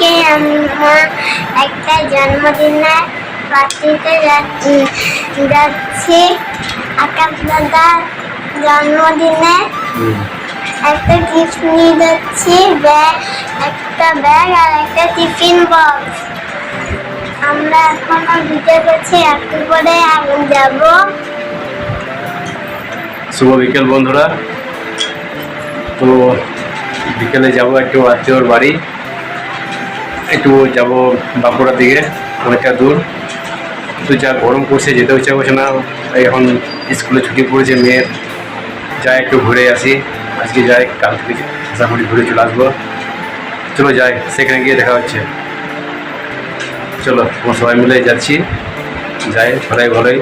আজকে আমরা একটা জন্মদিনের পার্টিতে যাচ্ছি যাচ্ছি আকাশ দাদার জন্মদিনে। একটা গিফট নিয়ে যাচ্ছি ব্যাগ একটা ব্যাগ আর একটা টিফিন বক্স আমরা এখনও ভিডিও করছি একটু পরে আমি যাব। শুভ বিকেল বন্ধুরা। তো বিকেলে যাব একটু আত্মীয়র বাড়ি। একটু যাব বাঁকুড়ার দিকে, অনেকটা দূর। তো যা গরম পড়ছে, যেতে ইচ্ছা করছে না। তাই এখন স্কুলে ছুটি পড়েছে, মেয়ের। যাই একটু ঘুরে আসি। আজকে যাই, কাল থেকে আশা করি ঘুরে চলে আসব। চলো যাই, সেখানে গিয়ে দেখা হচ্ছে। চলো আমরা সবাই মিলে যাচ্ছি। যাই ঘরে ভালোই।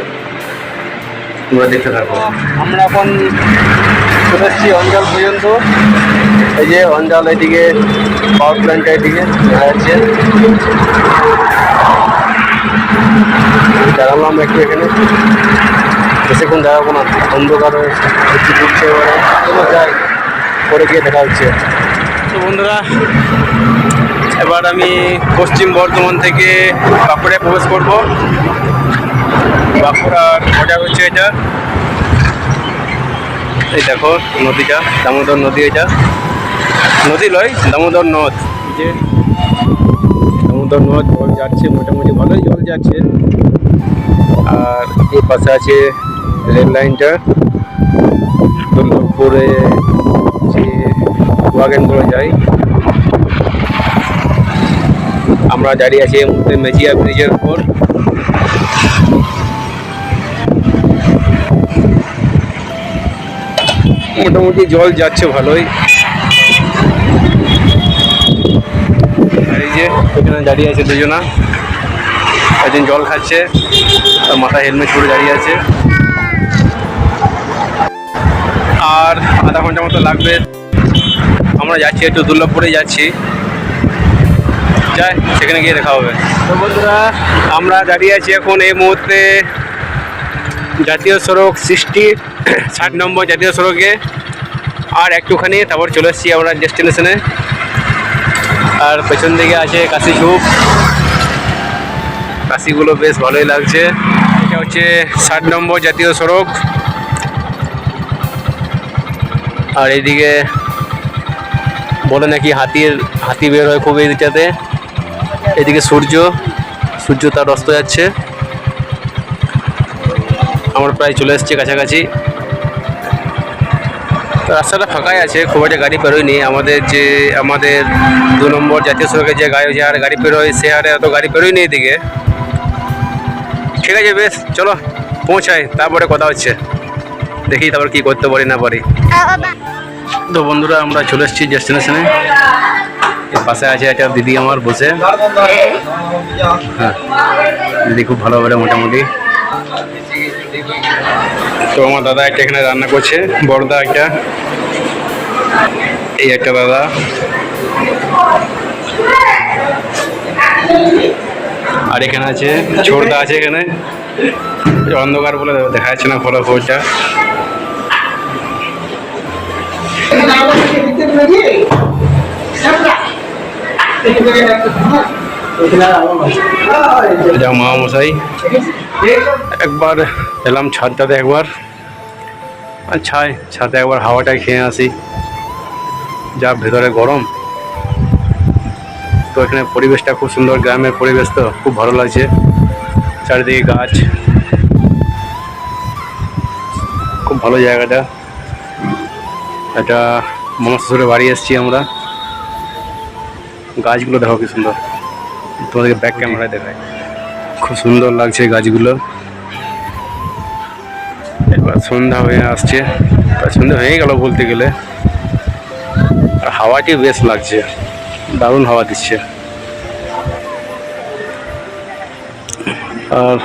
তোমরা দেখতে থাকো। আমরা এখন এসেছি অঞ্চল পর্যন্ত। এই যে অঞ্চল এদিকে পাওয়ার প্ল্যান্টটা এদিকে দেখা যাচ্ছে। দাঁড়ালাম একটু এখানে। বেশিক্ষণ দাঁড়াবো না, অন্ধকার হয়েছে ঘুরছে এবারে। যাই পরে গিয়ে দেখা হচ্ছে। তো বন্ধুরা, এবার আমি পশ্চিম বর্ধমান থেকে বাঁকুড়ায় প্রবেশ করব। বাঁকুড়ার মজা হচ্ছে এটা। এই দেখো, নদীটা, দামোদর নদী এটা। নদী লয়, দামোদর নদ। যে দামোদর নদ, জল যাচ্ছে, মোটামুটি ভালোই জল যাচ্ছে। আর এই পাশে আছে রেল লাইনটা। দুর্গাপুরে যে ওয়াগেনগুলো যায়। আমরা দাঁড়িয়ে আছি এই মুহূর্তে মেজিয়া ব্রিজের উপর। মোটামুটি জল যাচ্ছে ভালোই। আর এই যে ওখানে দাঁড়িয়ে আছে দুজনা। একজন জল খাচ্ছে আর মাথায় হেলমেট পরে দাঁড়িয়ে আছে। আর আধা ঘণ্টা মতো লাগবে। আমরা যাচ্ছি, একটু দুর্লভপুরে যাচ্ছি। যাই, সেখানে গিয়ে দেখা হবে। তো বন্ধুরা আমরা দাঁড়িয়ে আছি এখন এই মুহূর্তে জাতীয় সড়ক সৃষ্টি ষাট নম্বর জাতীয় সড়কে। আর একটুখানি, তারপর চলে এসেছি আমরা ডেস্টিনেশনে আর পেছন দিকে আছে কাশি ঝুপ কাশিগুলো বেশ ভালোই লাগছে। এটা হচ্ছে ষাট নম্বর জাতীয় সড়ক। আর এইদিকে বলে নাকি হাতির, হাতি বের হয় খুব এই দিকটাতে এদিকে সূর্য সূর্য তার অস্ত যাচ্ছে। আমরা প্রায় চলে এসেছি কাছাকাছি। তো রাস্তাটা ফাঁকাই আছে, খুব একটা গাড়ি পেরোয়নি আমাদের যে, আমাদের দু নম্বর জাতীয় সড়কে যে গাড়ি, যে হারে গাড়ি পেরোয় সে হারে এত গাড়ি পেরোয়নি এদিকে। ঠিক আছে, বেশ, চলো, পৌঁছাই, তারপরে কথা হচ্ছে। দেখি তারপর কি করতে পারি, না পারি। তো বন্ধুরা, আমরা চলে এসেছি ডেস্টিনেশনে পাশে আছে একটা দিদি আমার বসে। হ্যাঁ দিদি খুব ভালো মোটামুটি। তো আমার দাদা একটা এখানে রান্না করছে, বড়দা একটা, এই একটা দাদা। আর এখানে আছে ছোটদা আছে এখানে। অন্ধকার বলে দেখা যাচ্ছে না ফলো ফোরটা এটা মশাই। একবার এলাম ছাদটাতে একবার। আর ছাই ছাদে একবার হাওয়াটা খেয়ে আসি। যা ভেতরে গরম। তো এখানে পরিবেশটা খুব সুন্দর গ্রামের পরিবেশ তো খুব ভালো লাগছে। চারিদিকে গাছ। খুব ভালো জায়গাটা। একটা মনশ্বরে বাড়ি এসেছি আমরা। গাছগুলো দেখো কি সুন্দর। তোমাদেরকে ব্যাক ক্যামেরায় দেখায় খুব সুন্দর লাগছে গাছগুলো। এবার সন্ধ্যা হয়ে আসছে। সন্ধ্যা হয়ে গেল বলতে গেলে। আর হাওয়াটি বেশ লাগছে। দারুণ হাওয়া দিচ্ছে। আর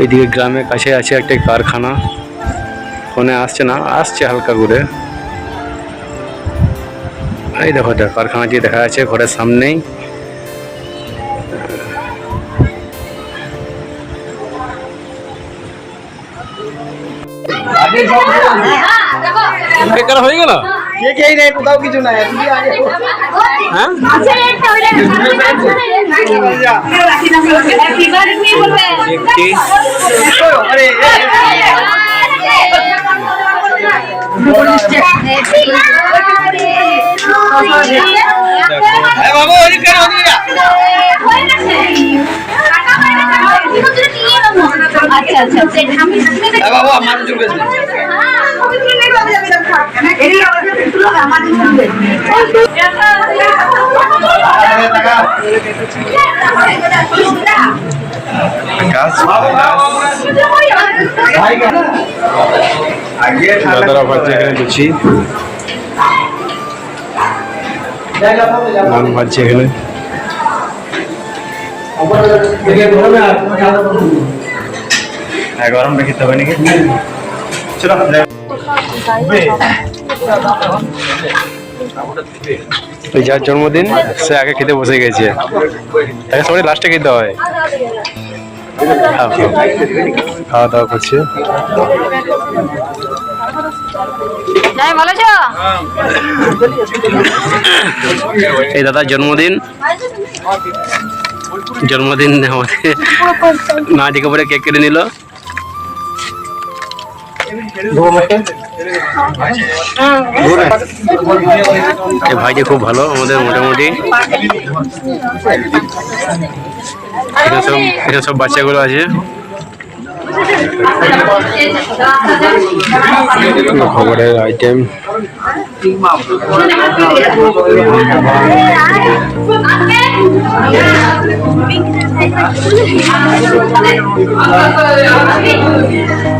এইদিকে গ্রামের কাছে আছে একটা কারখানা। ফোনে আসছে না, আসছে হালকা করে। এই দেখো কারখানাটি দেখা যাচ্ছে ঘরের সামনেই। হয়ে গেল? কেকেই নেই কোথাও কিছু নাই হ্যাঁ? আরে বাবু ওদিকে কেন ওদিকে আচ্ছা আচ্ছা এ বাবু আমার চুল বেশি দাদারা ভাবছে এখানে লুচি নান ভাবছে এখানে হ্যাঁ গরমটা খেতে হবে নাকি? চলো ওই যার জন্মদিন সে আগে খেতে বসে গেছে। তাকে সবাই লাস্টে খেতে হয়। খাও, খাও। খাওয়া দাওয়া করছে। এই দাদার জন্মদিন। জন্মদিন আমাদের না দিকে পরে কেক কেটে নিল। এই ভাইটি খুব ভালো আমাদের মোটামুটি। এখানে সব এখানে সব বাচ্চাগুলো আছে। খবরের আইটেম আজকে